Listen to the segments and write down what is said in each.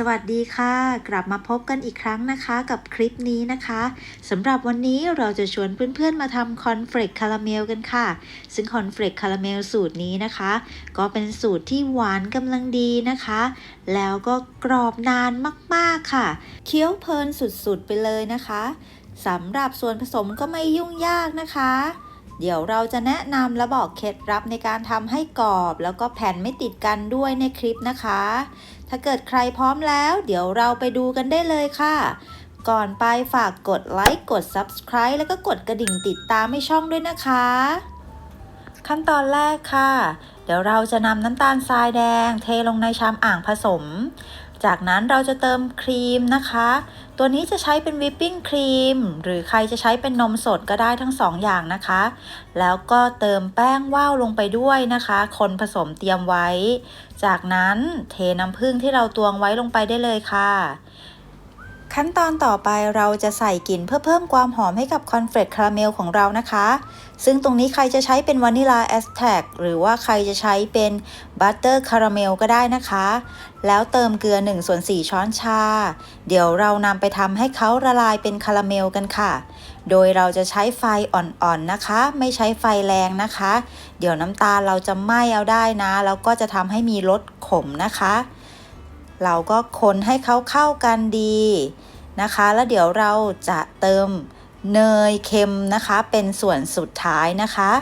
สวัสดีค่ะ กลับมาพบกันอีกครั้งนะคะกับคลิปนี้นะคะสำหรับวันนี้เราจะชวนเพื่อนๆมาทำคอนเฟลกคาราเมลกันค่ะ ซึ่งคอนเฟลกคาราเมลสูตรนี้นะคะ ก็เป็นสูตรที่หวานกำลังดีนะคะ แล้วก็กรอบนานมากๆค่ะเคี้ยวเพลินสุดๆไปเลยนะคะสำหรับส่วนผสมก็ไม่ยุ่งยากนะคะเดี๋ยวเราจะแนะนำและบอกเคล็ดลับในการทำให้กรอบ แล้วก็แผ่นไม่ติดกันด้วยในคลิปนะคะ ถ้าเกิดใครพร้อมแล้ว เดี๋ยวเราไปดูกันได้เลยค่ะ ก่อนไปฝากกดไลค์กด Subscribe แล้วก็กดกระดิ่งติดตามให้ช่องด้วยนะคะ ขั้นตอนแรกค่ะ เดี๋ยวเราจะนำน้ำตาลทรายแดง เทลงในชามอ่างผสม จากนั้นเราจะเติมครีมนะคะ ตัวนี้จะใช้เป็นวิปปิ้งครีมหรือใครจะใช้เป็นนมสดก็ได้ทั้งสองอย่างนะคะ แล้วก็เติมแป้งว่าวลงไปด้วยนะคะ คนผสมเตรียมไว้ จากนั้นเทน้ำผึ้งที่เราตวงไว้ลงไปได้เลยค่ะ ขั้นตอนต่อไปเราจะใส่กลิ่นเพื่อเพิ่มความหอมให้กับคอนเฟลกคาราเมลของเรานะคะ ซึ่งตรงนี้ใครจะใช้เป็นวานิลาแอสแท็กหรือว่าใครจะใช้เป็นบัตเตอร์คาราเมลก็ได้นะคะ แล้วเติมเกลือ1ส่วน4ช้อนชา เดี๋ยวเรานำไปทำให้เขาละลายเป็นคาราเมลกันค่ะ โดยเราจะใช้ไฟอ่อนๆนะคะ ไม่ใช้ไฟแรงนะคะ เดี๋ยวน้ำตาลเราจะไหม้เอาได้นะ แล้วก็จะทำให้มีรสขมนะคะ เราก็คนให้เขาเข้ากันดีนะคะ แล้วเดี๋ยวเราจะเติมเนยเค็มนะคะ เป็นส่วนสุดท้ายนะคะ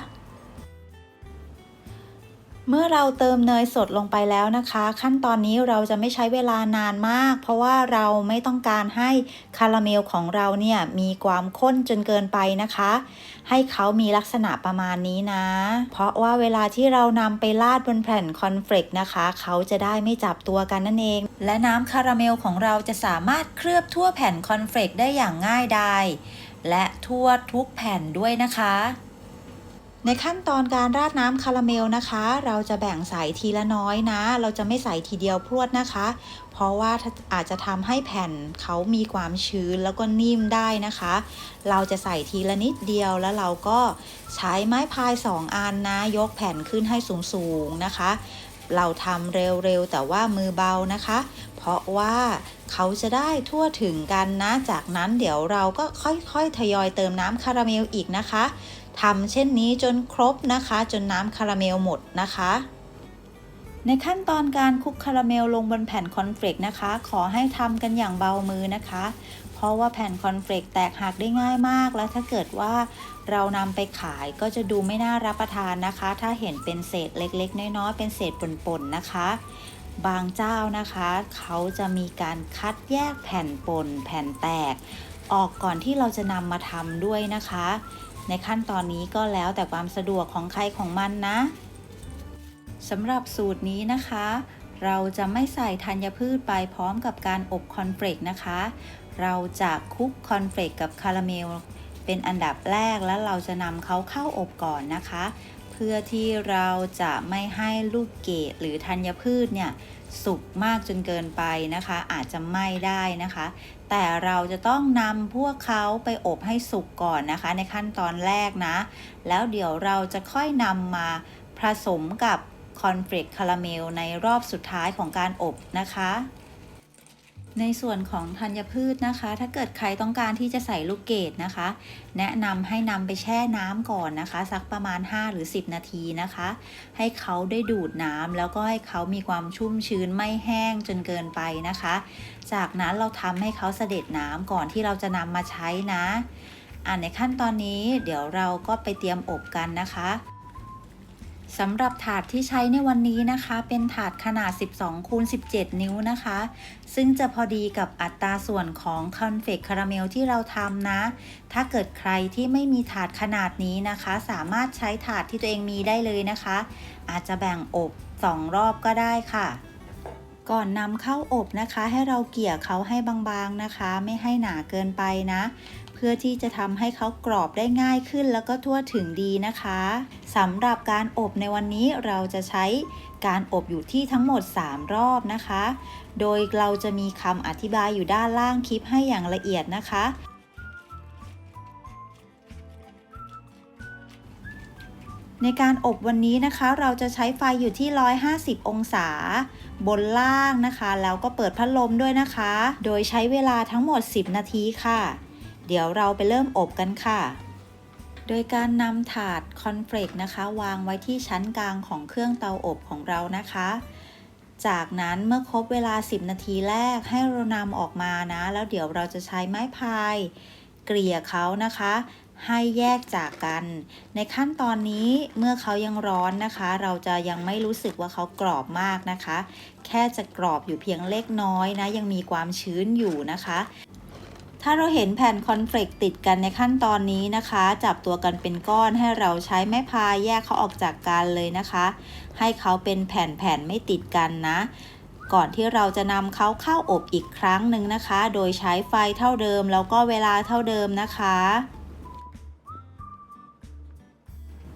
เมื่อเราเติมเนยสดลงไปแล้วนะคะ ขั้นตอนนี้เราจะไม่ใช้เวลานานมาก เพราะว่าเราไม่ต้องการให้คาราเมลของเราเนี่ยมีความข้นจนเกินไปนะคะ ให้เขามีลักษณะประมาณนี้นะ เพราะว่าเวลาที่เรานำไปราดบนแผ่นคอนเฟลกนะคะ เขาจะได้ไม่จับตัวกันนั่นเอง และน้ำคาราเมลของเราจะสามารถเคลือบทั่วแผ่นคอนเฟลกได้อย่างง่ายดายและทั่วทุกแผ่นด้วยนะคะ ในขั้นตอนการราดน้ำคาราเมลนะคะ เราจะแบ่งใส่ทีละน้อยนะ เราจะไม่ใส่ทีเดียวพรวดนะคะ เพราะว่าอาจจะทำให้แผ่นเขามีความชื้นแล้วก็นิ่มได้นะคะ เราจะใส่ทีละนิดเดียวแล้วเราก็ใช้ไม้พายสองอันนะ ยกแผ่นขึ้นให้สูงๆนะคะ เราทำเร็วๆแต่ว่ามือเบานะคะ เพราะว่าเขาจะได้ทั่วถึงกันนะ จากนั้นเดี๋ยวเราก็ค่อยๆทยอยเติมน้ำคาราเมลอีกนะคะ ทำเช่นนี้จนครบนะคะ จนน้ำคาราเมลหมดนะคะ ในขั้นตอนการคลุกคาราเมลลงบนแผ่นคอนเฟลกนะคะ ขอให้ทำกันอย่างเบามือนะคะ เพราะว่าแผ่นคอนเฟลกแตกหักได้ง่ายมาก แล้วถ้าเกิดว่าเรานำไปขายก็จะดูไม่น่ารับประทานนะคะ ถ้าเห็นเป็นเศษเล็กๆ น้อยๆ เป็นเศษป่นๆนะคะ บางเจ้านะคะ เขาจะมีการคัดแยกแผ่นปนแผ่นแตก ออกก่อนที่เราจะนำมาทำด้วยนะคะ ในขั้นตอนนี้ก็แล้วแต่ความสะดวกของใครของมันนะสำหรับสูตรนี้นะคะ เราจะไม่ใส่ธัญพืชไปพร้อมกับการอบคอนเฟลกนะคะ เราจะคลุกคอนเฟลกกับคาราเมลเป็นอันดับแรกแล้วเราจะนำเขาเข้าอบก่อนนะคะ เพื่อที่เราจะไม่ให้ลูกเกดหรือธัญพืชเนี่ยสุกมากจนเกินไปนะคะ อาจจะไหม้ได้นะคะ แต่เราจะต้องนำพวกเขาไปอบให้สุกก่อนนะคะ ในขั้นตอนแรกนะ แล้วเดี๋ยวเราจะค่อยนำมาผสมกับคอนเฟลกคาราเมลในรอบสุดท้ายของการอบนะคะ ในส่วนของธัญพืชนะคะ ถ้าเกิดใครต้องการที่จะใส่ลูกเกดนะคะ แนะนำให้นำไปแช่น้ำก่อนนะคะ สักประมาณ 5 หรือ 10 นาทีนะคะ ให้เขาได้ดูดน้ำแล้วก็ให้เขามีความชุ่มชื้นไม่แห้งจนเกินไปนะคะ จากนั้นเราทำให้เขาเสด็จน้ำก่อนที่เราจะนำมาใช้นะอ่าในขั้นตอนนี้เดี๋ยวเราก็ไปเตรียมอบกันนะคะ สำหรับถาดที่ใช้ในวันนี้นะคะ เป็นถาดขนาด 12คูณ17 นิ้วนะคะ ซึ่งจะพอดีกับอัตราส่วนของคอนเฟกคาราเมลที่เราทำนะ ถ้าเกิดใครที่ไม่มีถาดขนาดนี้นะคะ สามารถใช้ถาดที่ตัวเองมีได้เลยนะคะ อาจจะแบ่งอบ 2 รอบก็ได้ค่ะ ก่อนนำเข้าอบนะคะ ให้เราเกี่ยเขาให้บางๆนะคะ ไม่ให้หนาเกินไปนะ เพื่อที่จะทำให้เขากรอบได้ง่ายขึ้น แล้วก็ทั่วถึงดีนะคะสำหรับการอบในวันนี้เราจะใช้การอบอยู่ที่ทั้งหมด 3 รอบนะคะ โดยเราจะมีคำอธิบายอยู่ด้านล่างคลิปให้อย่างละเอียดนะคะในการอบวันนี้นะคะเราจะใช้ไฟอยู่ที่ 150 องศา บนล่างนะคะ แล้วก็เปิดพัดลมด้วยนะคะ โดยใช้เวลาทั้งหมด 10 นาทีค่ะ เดี๋ยวเราไปเริ่มอบกันค่ะ โดยการนำถาดคอนเฟลกนะคะ วางไว้ที่ชั้นกลางของเครื่องเตาอบของเรานะคะ จากนั้นเมื่อครบเวลา 10 นาทีแรกให้เรานำออกมานะ แล้วเดี๋ยวเราจะใช้ไม้พายเกลี่ยเขานะคะ ให้แยกจากกัน ในขั้นตอนนี้เมื่อเขายังร้อนนะคะ เราจะยังไม่รู้สึกว่าเขากรอบมากนะคะ แค่จะกรอบอยู่เพียงเล็กน้อยนะ ยังมีความชื้นอยู่นะคะ ถ้าเราเห็นแผ่นคอนเฟลกติดกันในขั้นตอนนี้นะคะ จับตัวกันเป็นก้อนให้เราใช้ไม้พายแยกเขาออกจากกันเลยนะคะ ให้เขาเป็นแผ่นๆไม่ติดกันนะ ก่อนที่เราจะนำเขาเข้าอบอีกครั้งหนึ่งนะคะ โดยใช้ไฟเท่าเดิมแล้วก็เวลาเท่าเดิมนะคะ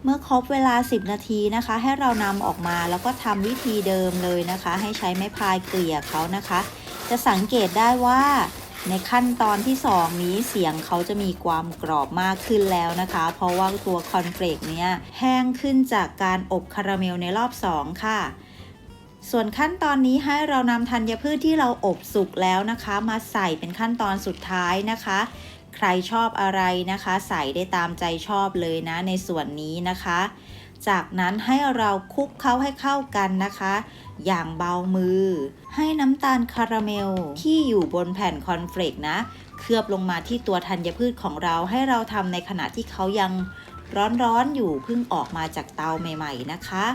เมื่อครบเวลา 10 นาทีนะคะ ให้เรานำออกมาแล้วก็ทำวิธีเดิมเลยนะคะ ให้ใช้ไม้พายเกลี่ยเขานะคะ จะสังเกตได้ว่า ในขั้นตอนที่ 2 นี้เสียงเขาจะมีความกรอบมากขึ้นแล้วนะคะ เพราะว่าตัวคอนเฟลกเนี้ยแห้งขึ้นจากการอบคาราเมลในรอบ 2 ค่ะ ส่วนขั้นตอนนี้ให้เรานำธัญพืชที่เราอบสุกแล้วนะคะ มาใส่เป็นขั้นตอนสุดท้ายนะคะ ใครชอบอะไรนะคะ ใส่ได้ตามใจชอบเลยนะในส่วนนี้นะคะ จากนั้นให้เราคลุกเคล้าให้เข้ากันนะคะ อย่างเบามือ ให้น้ำตาลคาราเมลที่อยู่บนแผ่นคอนเฟลกนะ เคลือบลงมาที่ตัวธัญพืชของเราให้เราทำในขณะที่เขายังร้อนๆอยู่เพิ่งออกมาจากเตาใหม่ ๆ นะคะ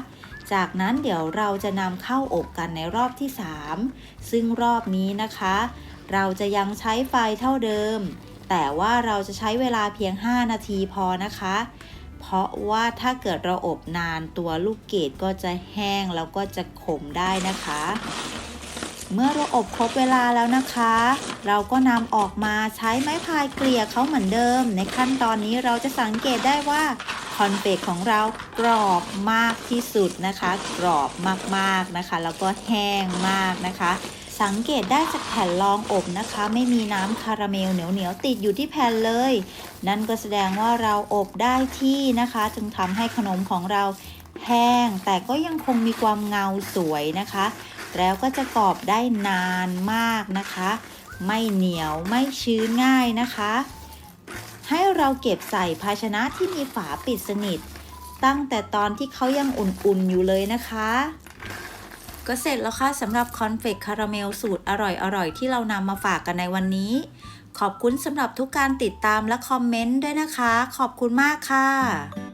จากนั้นเดี๋ยวเราจะนำเข้าอบกันในรอบที่ 3 ซึ่งรอบนี้นะคะ เราจะยังใช้ไฟเท่าเดิม แต่ว่าเราจะใช้เวลาเพียง 5 นาทีพอนะคะ เพราะว่าถ้าเกิดเราอบนานตัวลูกเกดก็จะแห้งแล้วก็จะขมได้นะคะ เมื่อเราอบครบเวลาแล้วนะคะ เราก็นำออกมาใช้ไม้พายเกลี่ยเขาเหมือนเดิม ในขั้นตอนนี้เราจะสังเกตได้ว่าคอนเฟกของเรากรอบมากที่สุดนะคะ กรอบมากๆนะคะ แล้วก็แห้งมากนะคะ สังเกตได้จากแผ่นรองอบนะคะ ไม่มีน้ำคาราเมลเหนียวๆติดอยู่ที่แผ่นเลย นั่นก็แสดงว่าเราอบได้ที่นะคะ จึงทำให้ขนมของเราแห้ง แต่ก็ยังคงมีความเงาสวยนะคะ แล้วก็จะกรอบได้นานมากนะคะ ไม่เหนียวไม่ชื้นง่ายนะคะ ให้เราเก็บใส่ภาชนะที่มีฝาปิดสนิท ตั้งแต่ตอนที่เขายังอุ่นๆอยู่เลยนะคะ ก็เสร็จแล้วค่ะสำหรับคอนเฟกคาราเมลสูตรอร่อยๆ ที่เรานำมาฝากกันในวันนี้ ขอบคุณสำหรับทุกการติดตามและคอมเมนต์ด้วยนะคะ ขอบคุณมากค่ะ